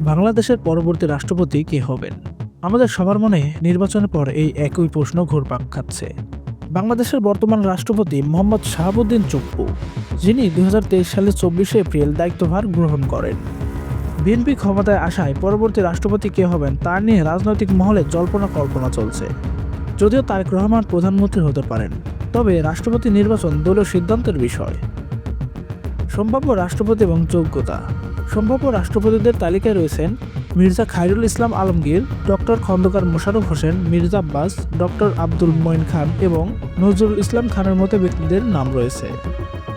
বাংলাদেশের পরবর্তী রাষ্ট্রপতি কে হবেন? আমাদের সবার মনে নির্বাচনের পর এই একই প্রশ্ন ঘুরপাক খাচ্ছে। বাংলাদেশের বর্তমান রাষ্ট্রপতি মোহাম্মদ শাহাবুদ্দিন চুপ্পু, যিনি দুই সালের চব্বিশে এপ্রিল দায়িত্বভার গ্রহণ করেন। বিএনপি ক্ষমতায় আসায় পরবর্তী রাষ্ট্রপতি কে হবেন তা নিয়ে রাজনৈতিক মহলে জল্পনা কল্পনা চলছে। যদিও তারেক রহমান প্রধানমন্ত্রী হতে পারেন, তবে রাষ্ট্রপতি নির্বাচন দলীয় সিদ্ধান্তের বিষয়। সম্ভাব্য রাষ্ট্রপতি এবং যোগ্যতা। সম্ভাব্য রাষ্ট্রপতিদের তালিকায় রয়েছেন মির্জা খায়রুল ইসলাম আলমগীর, ডক্টর খন্দকার মোশাররফ হোসেন, মির্জা আব্বাস, ডক্টর আব্দুল মঈন খান এবং নজরুল ইসলাম খানের মতো ব্যক্তিদের নাম রয়েছে।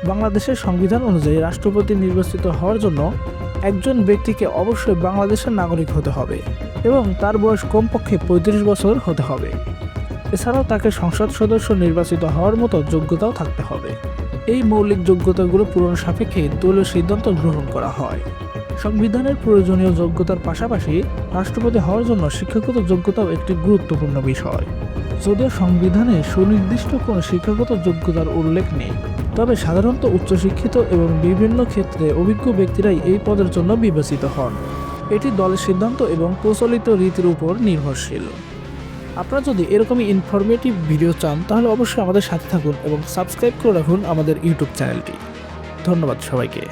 বাংলাদেশের সংবিধান অনুযায়ী রাষ্ট্রপতি নির্বাচিত হওয়ার জন্য একজন ব্যক্তিকে অবশ্যই বাংলাদেশের নাগরিক হতে হবে এবং তার বয়স কমপক্ষে পঁয়ত্রিশ বছর হতে হবে। এছাড়াও তাকে সংসদ সদস্য নির্বাচিত হওয়ার মতো যোগ্যতাও থাকতে হবে। এই মৌলিক যোগ্যতাগুলো পূরণ সাপেক্ষে দলীয় সিদ্ধান্ত গ্রহণ করা হয়। সংবিধানের প্রয়োজনীয় যোগ্যতার পাশাপাশি রাষ্ট্রপতি হওয়ার জন্য শিক্ষাগত যোগ্যতাও একটি গুরুত্বপূর্ণ বিষয়। যদিও সংবিধানে সুনির্দিষ্ট কোনো শিক্ষাগত যোগ্যতার উল্লেখ নেই, তবে সাধারণত উচ্চশিক্ষিত এবং বিভিন্ন ক্ষেত্রে অভিজ্ঞ ব্যক্তিরাই এই পদের জন্য বিবেচিত হন। এটি দলের সিদ্ধান্ত এবং প্রচলিত রীতির উপর নির্ভরশীল। আপনারা যদি এরকমই ইনফরমেটিভ ভিডিও চান, তাহলে অবশ্যই আমাদের সাথে থাকুন এবং সাবস্ক্রাইব করে রাখুন আমাদের ইউটিউব চ্যানেলটি ধন্যবাদ সবাইকে।